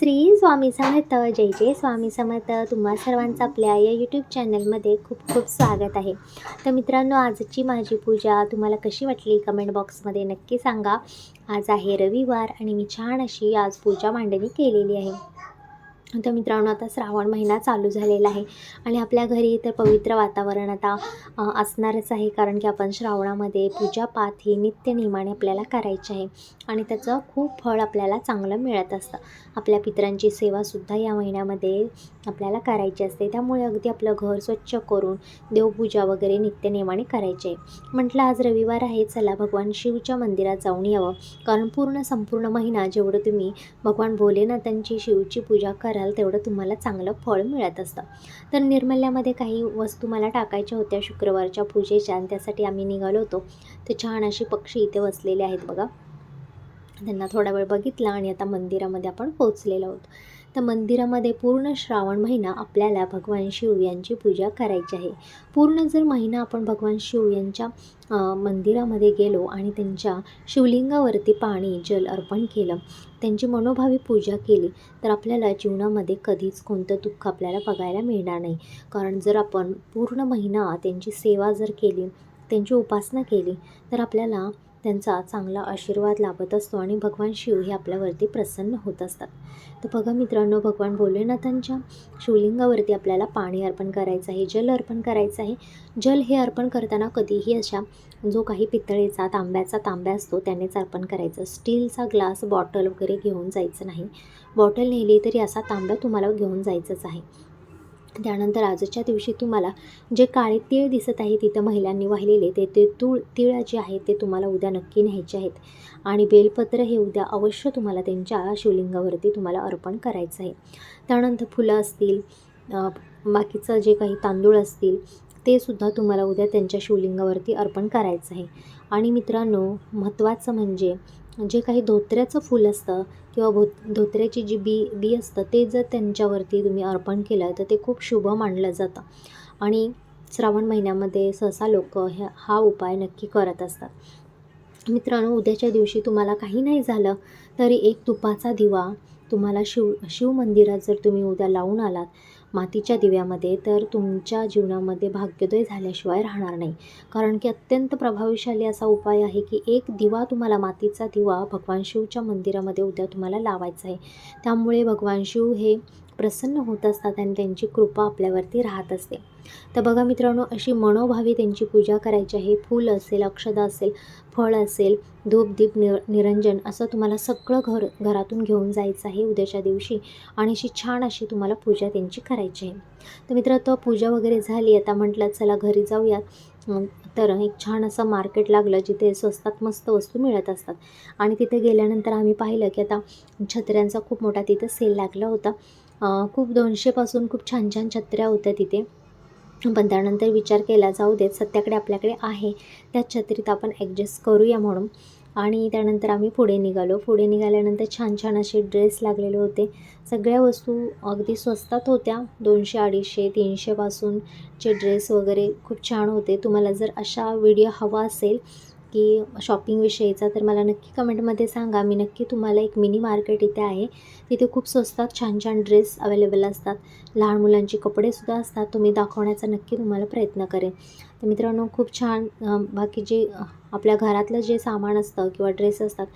श्री स्वामी समर्थ जय जय स्वामी समर्थ. तुम्हा सर्वांचं आपल्या या यूट्यूब चॅनलमध्ये खूप खूप स्वागत आहे. तर मित्रांनो आजची माझी पूजा तुम्हाला कशी वाटली कमेंट बॉक्समध्ये नक्की सांगा. आज आहे रविवार आणि मी छान अशी आज पूजा मांडणी केलेली आहे. तर मित्रांनो आता श्रावण महिना चालू झालेला आहे आणि आपल्या घरी तर पवित्र वातावरण आता असणारच आहे कारण की आपण श्रावणामध्ये पूजापाठ ही नित्यनियमाने आपल्याला करायची आहे आणि त्याचं खूप फळ आपल्याला चांगलं मिळत असतं. आपल्या पितरांची सेवासुद्धा या महिन्यामध्ये आपल्याला करायची असते. त्यामुळे अगदी आपलं घर स्वच्छ करून देवपूजा वगैरे नित्यनियमाने करायची आहे. म्हटलं आज रविवार आहे चला भगवान शिवच्या मंदिरात जाऊन यावं. कारण पूर्ण संपूर्ण महिना जेवढं तुम्ही भगवान भोलेनाथांची शिवची पूजा करा कराल तेवढं तुम्हाला चांगलं फळ मिळत असतं. तर निर्मल्यामध्ये काही वस्तू मला टाकायच्या होत्या शुक्रवारच्या पूजेच्या आणि त्यासाठी आम्ही निघालो होतो. ते छान अशी पक्षी इथे बसलेले आहेत बघा. त्यांना थोडा वेळ बघितला आणि आता मंदिरामध्ये आपण पोचलेलो आहोत. तर मंदिरामध्ये पूर्ण श्रावण महिना आपल्याला भगवान शिव यांची पूजा करायची आहे. पूर्ण जर महिना आपण भगवान शिव यांच्या मंदिरामध्ये गेलो आणि त्यांच्या शिवलिंगावरती पाणी जल अर्पण केलं त्यांची मनोभावी पूजा केली तर आपल्याला जीवनामध्ये कधीच कोणतं दुःख आपल्याला बघायला मिळणार नाही. कारण जर आपण पूर्ण महिना त्यांची सेवा जर केली त्यांची उपासना केली तर आपल्याला त्यांचा चांगला आशीर्वाद लाभत असतो आणि भगवान शिव हे आपल्यावरती प्रसन्न होत असतात. तर बघा मित्रांनो भगवान भोलेनाथांच्या शिवलिंगावरती आपल्याला पाणी अर्पण करायचं आहे जल अर्पण करायचं आहे. जल हे अर्पण करताना कधीही अशा जो काही पितळेचा तांब्याचा तांब्या असतो त्यानेच अर्पण करायचं. स्टीलचा ग्लास बॉटल वगैरे घेऊन जायचं नाही. बॉटल नेली तरी असा तांब्या तुम्हाला घेऊन जायचंच आहे. त्यानंतर आजच्या दिवशी तुम्हाला जे काळे तीळ दिसत आहे तिथं महिलांनी वाहिलेले ते ते तूळ तीळ जे आहेत ते तुम्हाला उद्या नक्की न्यायचे आहेत. आणि बेलपत्र हे उद्या अवश्य तुम्हाला त्यांच्या शिवलिंगावरती तुम्हाला अर्पण करायचं आहे. त्यानंतर फुलं असतील बाकीचं जे काही तांदूळ असतील ते सुद्धा तुम्हाला उद्या त्यांच्या शिवलिंगावरती अर्पण करायचं आहे. आणि मित्रांनो महत्त्वाचं म्हणजे जे काही धोत्र्याचं फूल असतं किंवा भो धोत्र्याची जी बी बी असतं ते जर त्यांच्यावरती तुम्ही अर्पण केलं तर ते खूप शुभ मानलं जातं. आणि श्रावण महिन्यामध्ये सहसा लोक ह्या हा उपाय नक्की करत असतात. मित्रांनो उद्याच्या दिवशी तुम्हाला काही नाही झालं तरी एक तुपाचा दिवा तुम्हाला शिव शिव मंदिरात जर तुम्ही उद्या लावून आलात मातीच्या दिव्यामध्ये तर तुमच्या जीवनामध्ये भाग्योदय झाल्याशिवाय राहणार नाही. कारण की अत्यंत प्रभावशाली असा उपाय आहे की एक दिवा तुम्हाला मातीचा दिवा भगवान शिवच्या मंदिरामध्ये उद्या तुम्हाला लावायचा आहे. त्यामुळे भगवान शिव हे प्रसन्न होत असतात आणि त्यांची कृपा आपल्यावरती राहत असते. तर बघा मित्रांनो अशी मनोभावी त्यांची पूजा करायची आहे. फूल असेल अक्षदा असेल फळ असेल धूपदीप निर निरंजन असं तुम्हाला सगळं घर घरातून घेऊन जायचं आहे उद्याच्या दिवशी. आणि अशी छान अशी तुम्हाला पूजा त्यांची करायची आहे. तर मित्र तो पूजा वगैरे झाली. आता म्हटलं चला घरी जाऊयात तर एक छान असं मार्केट लागलं जिथे स्वस्तात मस्त वस्तू मिळत असतात. आणि तिथे गेल्यानंतर आम्ही पाहिलं की आता छत्र्यांचा खूप मोठा तिथं सेल लागला होता. खूप दोनशेपासून खूप छान छान छत्र्या होत्या तिथे. पण त्यानंतर विचार केला जाऊ देत सत्याकडे आपल्याकडे आहे. त्या छत्रीत आपण ॲडजस्ट करूया म्हणून. आणि त्यानंतर आम्ही पुढे निघालो. पुढे निघाल्यानंतर छान छान असे ड्रेस लागलेले होते. सगळ्या वस्तू अगदी स्वस्तात होत्या. दोनशे अडीचशे तीनशेपासूनचे ड्रेस वगैरे खूप छान होते. तुम्हाला जर अशा व्हिडिओ हवा असेल की शॉपिंगविषयीचा तर मला नक्की कमेंटमध्ये सांगा. मी नक्की तुम्हाला एक मिनी मार्केट इथे आहे. तिथे खूप स्वस्तात छान छान ड्रेस अवेलेबल असतात. लहान मुलांचे कपडेसुद्धा असतात. तुम्ही दाखवण्याचा नक्की तुम्हाला प्रयत्न करेन. तर मित्रांनो खूप छान बाकी जे आपल्या घरातलं जे सामान असतं किंवा ड्रेस असतात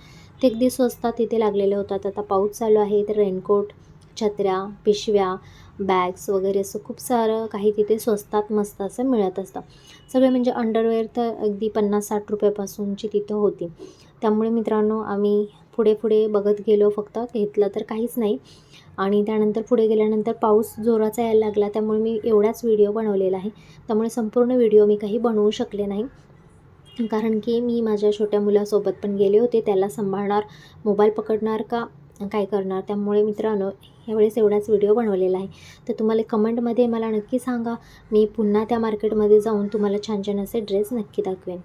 ते अगदी स्वस्तात तिथे लागलेले होतात. आता पाऊस चालू आहे तर रेनकोट छत्र्या पिशव्या बॅग्स वगैरे असं खूप सारं काही तिथे स्वस्तात मस्त असं मिळत असतं. सगळे म्हणजे अंडरवेअर तर अगदी पन्नास साठ रुपयापासूनची तिथं होती. त्यामुळे मित्रांनो आम्ही पुढे पुढे बघत गेलो फक्त. घेतलं तर काहीच नाही. आणि त्यानंतर पुढे गेल्यानंतर पाऊस जोराचा यायला लागला. त्यामुळे मी एवढाच व्हिडिओ बनवलेला आहे. त्यामुळे संपूर्ण व्हिडिओ मी काही बनवू शकले नाही. कारण की मी माझ्या छोट्या मुलासोबत पण गेले होते. त्याला सांभाळणार मोबाईल पकडणार का? काय करणार? त्यामुळे मित्रांनो यावेळेस एवढाच व्हिडिओ बनवलेला आहे. तर तुम्हाला कमेंटमध्ये मला नक्की सांगा. मी पुन्हा त्या मार्केटमध्ये जाऊन तुम्हाला छान छान असे ड्रेस नक्की दाखवेन.